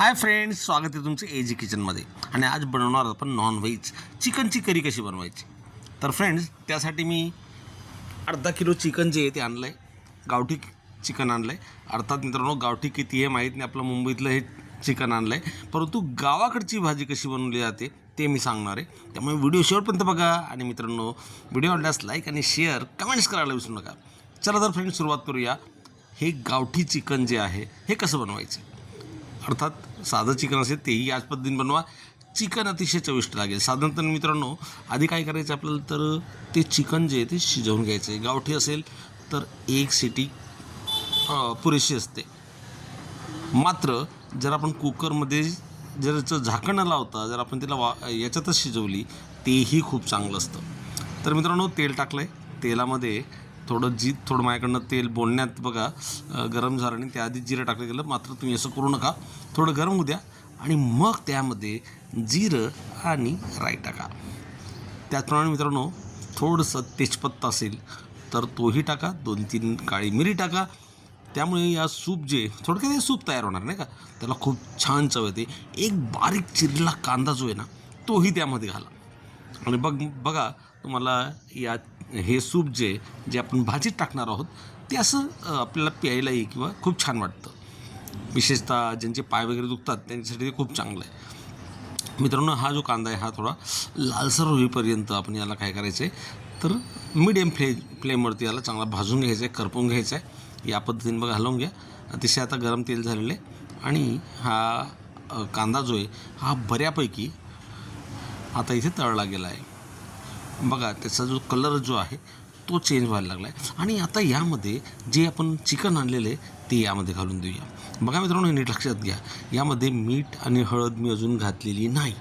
Hi friends स्वागत आहे तुमचं एजी किचनमध्ये आणि आज बनवणार आपण नॉनव्हेज चिकनची करी कशी बनवायची? तर फ्रेंड्स त्यासाठी मी अर्धा किलो चिकन जे आहे ते आणलं आहे गावठी चिकन आणलं आहे अर्थात मित्रांनो गावठी किती आहे माहीत नाही. आपलं मुंबईतलं हे चिकन आणलं आहे परंतु गावाकडची भाजी कशी बनवली जाते ते मी सांगणार आहे. त्यामुळे व्हिडिओ शेवटपर्यंत बघा. आणि मित्रांनो व्हिडिओ आवडल्यास लाईक आणि शेअर कमेंट्स करायला विसरू नका. चला तर फ्रेंड्स सुरुवात करूया. हे गावठी चिकन जे आहे हे कसं बनवायचं? अर्थात साधं चिकन असेल तेही याच पद्धतीने बनवा. चिकन अतिशय चविष्ट लागेल. साधारणतः मित्रांनो आधी काय करायचं आपल्याला तर ते चिकन जे आहे ते शिजवून घ्यायचं. आहे गावठी असेल तर एक सिटी पुरेशी असते. मात्र जर आपण कुकरमध्ये जर झाकण न लावता जर आपण तिला वा याच्यातच शिजवली तेही खूप चांगलं असतं. तर मित्रांनो तेल टाकलं आहे तेलामध्ये थोडं जी थोडं माझ्याकडनं तेल बोलण्यात बघा गरम झालं आणि त्याआधी जिरं टाकलं गेलं मात्र तुम्ही असं करू नका. थोडं गरम होऊ द्या आणि मग त्यामध्ये जिरं आणि राई टाका. त्याचप्रमाणे मित्रांनो थोडंसं तेजपत्ता असेल तर तोही टाका दोन तीन काळी मिरी टाका. त्यामुळे या सूप जे थोडक्यात हे सूप तयार होणार नाही का? त्याला खूप छान चव येते. एक बारीक चिरलेला कांदा जो आहे ना तोही त्यामध्ये घाला. आणि बघ बघा तुम्हाला या हे सूप जे जे आपण भाजीत टाकणार आहोत ते असं आपल्याला प्यायलाही किंवा खूप छान वाटतं. विशेषतः ज्यांचे पाय वगैरे दुखतात त्यांच्यासाठी ते खूप चांगलं आहे. मित्रांनो हा जो कांदा आहे हा थोडा लालसर होईपर्यंत आपण याला काय करायचं आहे तर मिडियम फ्ले फ्लेमवरती याला चांगला भाजून घ्यायचं आहे करपून घ्यायचं आहे या पद्धतीने बघा घालवून घ्या. अतिशय आता गरम तेल झालेलं आहे. आणि हा कांदा जो आहे हा बऱ्यापैकी आता इथे तळला गेला आहे. बघा त्याचा जो कलर जो आहे तो चेंज व्हायला लागला आहे आणि आता यामध्ये जे आपण चिकन आणलेलं आहे ते यामध्ये घालून देऊया. बघा मित्रांनो हे नीट लक्षात घ्या. यामध्ये मीठ आणि हळद मी अजून घातलेली नाही.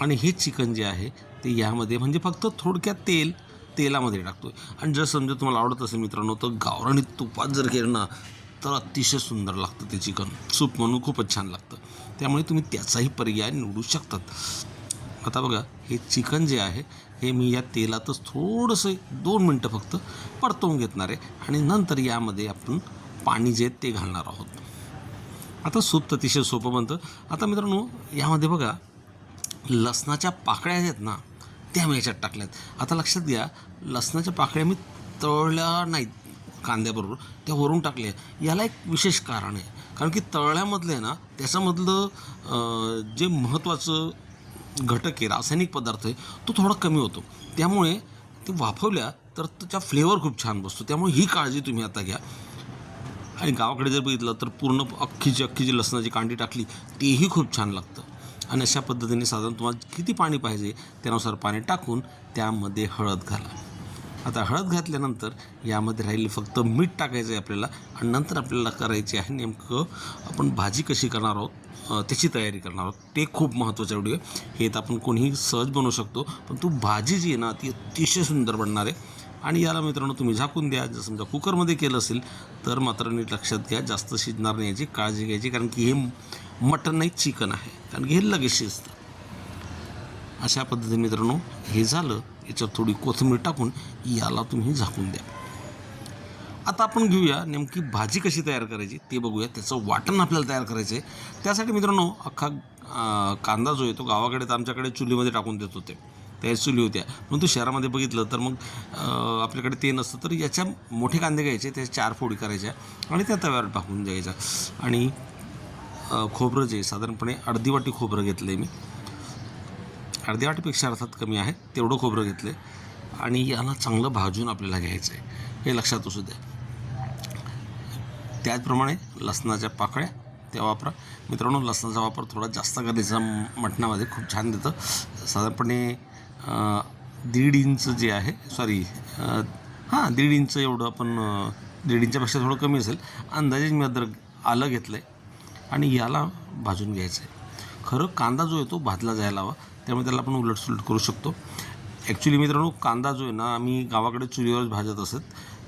आणि हे चिकन जे आहे ते यामध्ये म्हणजे फक्त थोडक्यात तेल तेलामध्ये टाकतो आहे आणि जर समजा तुम्हाला आवडत असेल मित्रांनो तर गावरानी तुपात जर केलं ना तर अतिशय सुंदर लागतं ते चिकन. सूप म्हणून खूपच छान लागतं. त्यामुळे तुम्ही त्याचाही पर्याय निवडू शकतात. आता बघा हे चिकन जे आहे हे मी या तेलातच थोडंसं दोन मिनटं फक्त परतवून घेतणार आहे आणि नंतर यामध्ये आपण पाणी जे ते घालणार आहोत. आता सूप अतिशय सोपं बनतं. आता मित्रांनो यामध्ये बघा लसणाच्या पाकळ्या आहेत ना त्या मी याच्यात टाकल्यात. आता लक्षात घ्या लसणाच्या पाकळ्या मी तळल्या नाहीत कांद्याबरोबर त्या वरून टाकल्या याला एक विशेष कारण आहे. कारण की तळल्यामधलं आहे ना त्याच्यामधलं जे महत्त्वाचं घटक आहे रासायनिक पदार्थ आहे तो थोडा कमी होतो. त्यामुळे ते वाफवल्या तर त्याचा फ्लेवर खूप छान बसतो. त्यामुळे ही काळजी तुम्ही आता घ्या. आणि गावाकडे जर बघितलं तर पूर्ण अख्खीची अख्खी जी लसणाची कांडी टाकली तेही खूप छान लागतं. आणि अशा पद्धतीने साधारण तुम्हाला किती पाणी पाहिजे त्यानुसार पाणी टाकून त्यामध्ये हळद घाला. आता हळद घातल्यानंतर यामध्ये राहिली फक्त मीठ टाकायचं आहे आपल्याला आणि नंतर आपल्याला करायची आहे नेमकं आपण भाजी कशी करणार आहोत त्याची तयारी करणार आहोत. ते खूप महत्त्वाचं व्हिडिओ आहे. हे तर आपण कोणीही सहज बनवू शकतो पण तू भाजी जी आहे ना ती अतिशय सुंदर बनणार आहे. आणि याला मित्रांनो तुम्ही झाकून द्या. जर समजा कुकरमध्ये केलं असेल तर मात्र नीट लक्षात घ्या जास्त शिजणार नाही याची काळजी घ्यायची कारण की हे मटन नाही चिकन आहे. कारण की हे लगेच शिजतं. अशा पद्धतीने मित्रांनो हे झालं. याच्यात थोडी कोथिंबीर टाकून याला तुम्ही झाकून द्या. आता आपण घेऊया नेमकी भाजी कशी तयार करायची ते बघूया. त्याचं वाटण आपल्याला तयार करायचं आहे त्यासाठी मित्रांनो अख्खा कांदा जो आहे तो गावाकडे तर आमच्याकडे चुलीमध्ये टाकून देत होते. त्या चुली होत्या. परंतु शहरामध्ये बघितलं तर मग आपल्याकडे ते नसतं तर याच्या मोठे कांदे घ्यायचे त्याच्या चार फोडी करायच्या आणि त्या तव्यावर टाकून द्यायच्या. आणि खोबरं जे साधारणपणे अर्धी वाटी खोबरं घेतलं आहे मी. अर्ध्या वाटीपेक्षा अर्थात कमी आहे. तेवढं खोबरं घेतलं. आहे आणि याला चांगलं भाजून आपल्याला घ्यायचं आहे हे लक्षात असू द्या. त्याचप्रमाणे लसणाच्या पाकळ्या त्या वापरा. मित्रांनो लसणाचा वापर थोडा जास्त करायचा मटणामध्ये खूप छान देतं. साधारणपणे दीड इंच जे आहे सॉरी हां दीड इंच एवढं आपण दीड इंचापेक्षा थोडं कमी असेल. अंदाजे मी अद्रक आलं घेतलं आहे आणि याला भाजून घ्यायचं आहे खरं कांदा जो आहे तो भाजला जायला हवा. त्यामुळे त्याला आपण उलटसुलट करू शकतो. ॲक्च्युली मित्रांनो कांदा जो आहे ना आम्ही गावाकडे चुलीवरच भाजत असत.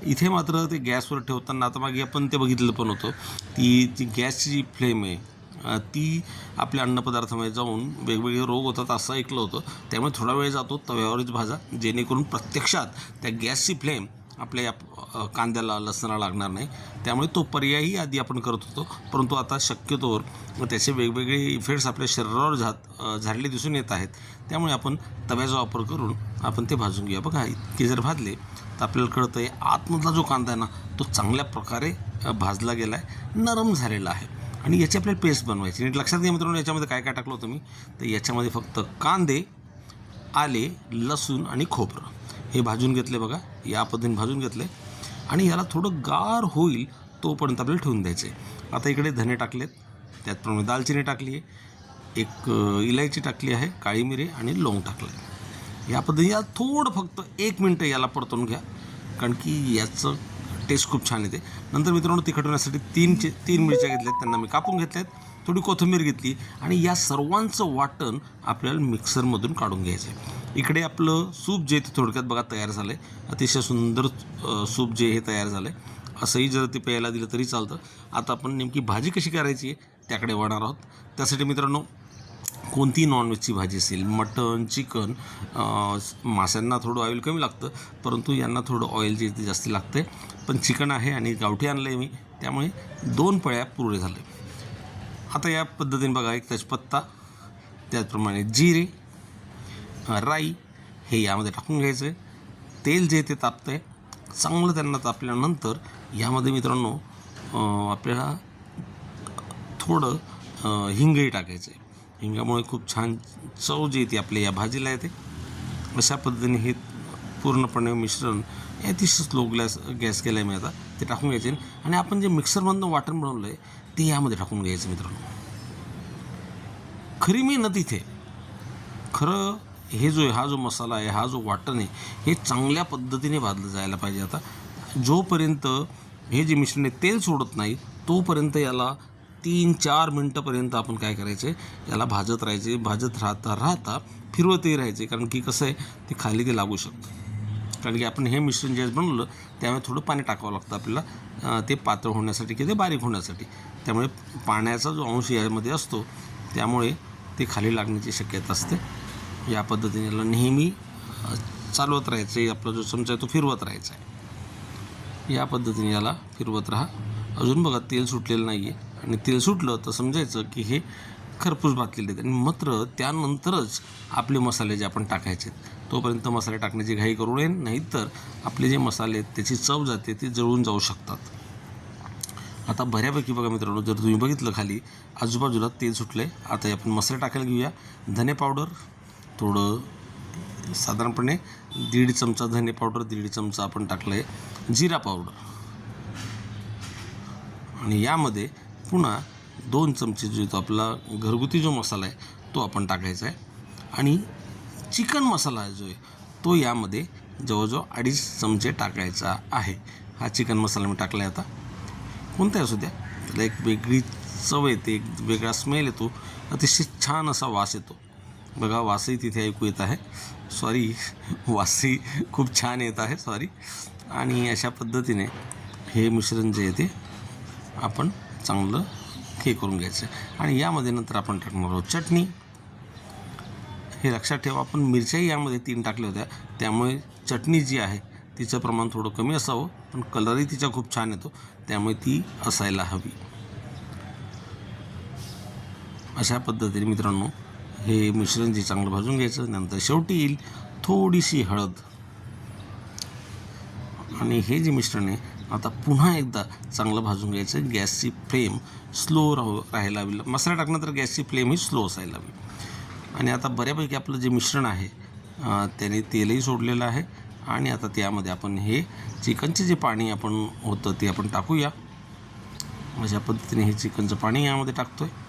इथे मात्र ते गॅसवर ठेवताना आता मागे आपण ते बघितलं पण होतं. ती ती गॅसची जी फ्लेम आहे ती आपल्या अन्नपदार्थामध्ये जाऊन वेगवेगळे रोग होतात असं ऐकलं होतं. त्यामुळे थोडा वेळ जातो तव्यावरच भाजा. जेणेकरून प्रत्यक्षात त्या गॅसची फ्लेम आपल्या या कांद्याला लसणाला लागणार नाही. त्यामुळे तो पर्यायही आधी आपण करत होतो. परंतु आता शक्यतोवर त्याचे वेगवेगळे इफेक्ट्स आपल्या शरीरावर झा झालेले दिसून येत आहेत. त्यामुळे आपण तव्याचा वापर करून आपण ते भाजून घेऊया. बघा इतके जर भाजले तर आपल्याला कळतं आहे आतमधला जो कांदा आहे ना तो चांगल्या प्रकारे भाजला गेला आहे नरम झालेला आहे. आणि याची आपल्याला पेस्ट बनवायची. नीट लक्षात घ्या मित्रांनो याच्यामध्ये काय काय टाकलं होतं मी? तर याच्यामध्ये फक्त कांदे आले लसूण आणि खोबरं. हे भाजून घेतले बघा या पद्धतीने भाजून घेतले. आणि याला थोडं गार होईल तोपर्यंत आपल्याला ठेवून द्यायचे. आता इकडे धने टाकलेत. त्याचप्रमाणे दालचिनी टाकली आहे. एक इलायची टाकली आहे काळी मिरी आणि लवंग टाकलं आहे या पद्धतीने याला थोडं फक्त एक मिनटं याला परतून घ्या कारण की याचं टेस्ट खूप छान येते. नंतर मित्रांनो तिखट होण्यासाठी तीन चे तीन मिरच्या घेतल्यात. त्यांना मी कापून घेतल्यात. थोडी कोथिंबीर घेतली. आणि या सर्वांचं वाटण आपल्याला मिक्सरमधून काढून घ्यायचं आहे इकडे आपलं सूप जे ते थोडक्यात बघा तयार झालं आहे अतिशय सुंदर सूप जे हे तयार झालं आहे असंही जर ते प्यायला दिलं तरी चालतं. आता आपण नेमकी भाजी कशी करायची आहे त्याकडे वळणार आहोत. त्यासाठी मित्रांनो कोणती नॉनव्हेजची भाजी असेल मटन चिकन माशांना थोडं ऑइल कमी लागतं परंतु यांना थोडं ऑइल जे ते जास्त लागतं पण चिकन आहे आणि गावठी आणलं आहे मी त्यामुळे दोन पळ्या पुरे झाले. आता या पद्धतीने बघा एक तेजपत्ता त्याचप्रमाणे जिरे राई हे यामध्ये टाकून घ्यायचं. आहे तेल जे ते तापतं आहे चांगलं त्यांना तापल्यानंतर यामध्ये मित्रांनो आपल्याला थोडं हिंगही टाकायचं आहे. हिंगामुळे खूप छान चव जी येते आपल्या या भाजीला येते. अशा पद्धतीने हे पूर्णपणे मिश्रण हे अतिशय स्लो गॅस गॅस केला आहे मी आता. ते टाकून घ्यायचे. आणि आपण जे मिक्सरमधनं वाटण बनवलं आहे ते यामध्ये टाकून घ्यायचं मित्रांनो. खरी मी न तिथे खरं हे जो हा जो मसाला आहे हा जो वाटण आहे हे चांगल्या पद्धतीने भाजलं जायला पाहिजे. आता जोपर्यंत हे जे मिश्रण आहे तेल सोडत नाही तोपर्यंत याला तीन चार मिनटंपर्यंत आपण काय करायचे याला भाजत राहायचे भाजत राहता राहता फिरवतही राहायचे कारण की कसं आहे ते खाली ते लागू शकतं. कारण की आपण हे मिश्रण जे बनवलं त्यामुळे थोडं पाणी टाकावं लागतं आपल्याला ते पातळ होण्यासाठी किंवा ते बारीक होण्यासाठी. त्यामुळे पाण्याचा जो अंश यामध्ये असतो त्यामुळे ते खाली लागण्याची शक्यता असते. या पद्धतीने याला नेहमी चालवत राहायचं आहे. आपला जो चमचा आहे तो फिरवत राहायचा आहे. या पद्धतीने याला फिरवत राहा. अजून बघा तेल सुटलेलं नाही आहे आणि तेल सुटलं तर समजायचं की हे खरपूस भाजलेले आहेत. आणि मात्र त्यानंतरच आपले मसाले जे आपण टाकायचे आहेत. तोपर्यंत मसाले टाकण्याची घाई करू नये. नाहीतर आपले जे मसाले आहेत त्याची चव जाते ते जळून जाऊ शकतात. आता बऱ्यापैकी बघा मित्रांनो जर तुम्ही बघितलं खाली आजूबाजूला तेल सुटलं आहे आता आपण मसाले टाकायला घेऊया. धने पावडर थोडं साधारणपणे दीड चमचा धने पावडर दीड चमचा आपण टाकलं आहे जिरा पावडर आणि यामध्ये पुन्हा दोन चमचे जो तो आपला घरगुती जो मसाला आहे तो आपण टाकायचा आहे आणि चिकन मसाला जो आहे तो यामध्ये जवळजवळ अडीच चमचे टाकायचा आहे. हा चिकन मसाला मी टाकला आहे आता. कोणताही असू द्या त्याला एक वेगळी चव येते एक वेगळा स्मेल येतो अतिशय छान असा वास येतो. बघा वासही तिथे ऐकू येत आहे. सॉरी वासही खूप छान येत आहे सॉरी आणि अशा पद्धतीने हे मिश्रण जे आहे ते आपण चांगलं हे करून घ्यायचं. आणि यामध्ये नंतर आपण टाकणार आहोत चटणी. हे लक्षात ठेवा आपण मिरच्याही यामध्ये तीन टाकल्या होत्या. त्यामुळे चटणी जी आहे तिचं प्रमाण थोडं कमी असावं पण कलरही तिचा खूप छान येतो. त्यामुळे ती असायला हवी. अशा पद्धतीने मित्रांनो हे मिश्रण जे चांगलं भाजून घ्यायचं नंतर शेवटी येईल थोडीशी हळद. आणि हे जे मिश्रण आहे आता पुन्हा एकदा चांगलं भाजून घ्यायचं गॅसची फ्लेम स्लो राहू राहायला हवी. मसाला टाकण्यानंतर गॅसची फ्लेम ही स्लो असायला हवी. आणि आता बऱ्यापैकी आपलं जे मिश्रण आहे त्याने तेलही सोडलेलं आहे. आणि आता त्यामध्ये आपण हे चिकनचे जे पाणी आपण होतं ते आपण टाकूया. अशा पद्धतीने हे चिकनचं पाणी यामध्ये टाकतो आहे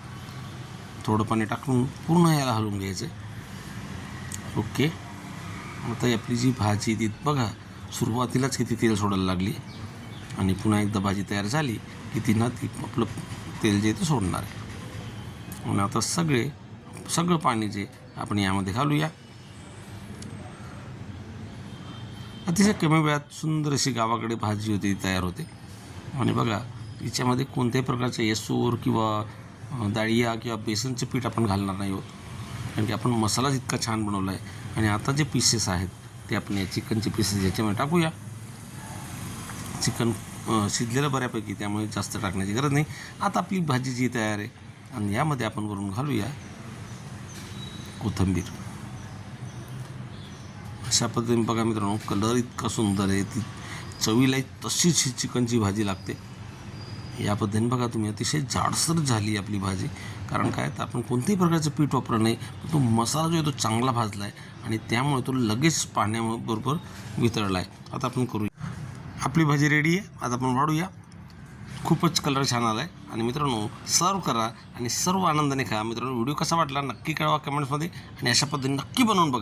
थोडं पाणी टाकून पूर्ण याला हलवून घ्यायचं. ओके. आता आपली जी भाजी ती बघा सुरुवातीलाच किती तेल सोडायला लागली आणि पुन्हा एकदा भाजी तयार झाली की ती ना ती आपलं तेल जे ते सोडणार आहे. आणि आता सगळे सगळं पाणी जे आपण यामध्ये घालूया. अतिशय कमी वेळात सुंदर अशी गावाकडे भाजी होती ती तयार होते. आणि बघा याच्यामध्ये कोणत्याही प्रकारचं येसूर किंवा डाळिया किंवा बेसनचं पीठ आपण घालणार नाही होत कारण की आपण मसालाच इतका छान बनवला आहे आणि आता जे पीसेस आहेत ते आपण या चिकनचे पीसेस याच्यामध्ये टाकूया. चिकन शिजलेलं बऱ्यापैकी त्यामुळे जास्त टाकण्याची गरज नाही. आता आपली भाजी जी तयार आहे आणि यामध्ये आपण करून घालूया कोथिंबीर. अशा पद्धतीने बघा मित्रांनो कलर इतका सुंदर आहे ती चवीला तशीच ही चिकनची भाजी लागते. या पद्धतीने बघा तुम्ही अतिशय जाडसर झाली आपली भाजी. कारण काय तर आपण कोणत्याही प्रकारचं पीठ वापरलं नाही तो मसाला जो आहे तो चांगला भाजला आहे आणि त्यामुळे तो लगेच पाण्याबरोबर वितळला आहे आता आपण करूया. आपली भाजी रेडी आहे. आता आपण वाढूया. खूपच कलर छान आला आहे आणि मित्रांनो सर्व करा आणि सर्व आनंदाने खा. मित्रांनो व्हिडिओ कसा वाटला नक्की कळवा कमेंट्समध्ये आणि अशा पद्धतीने नक्की बनवून बघा.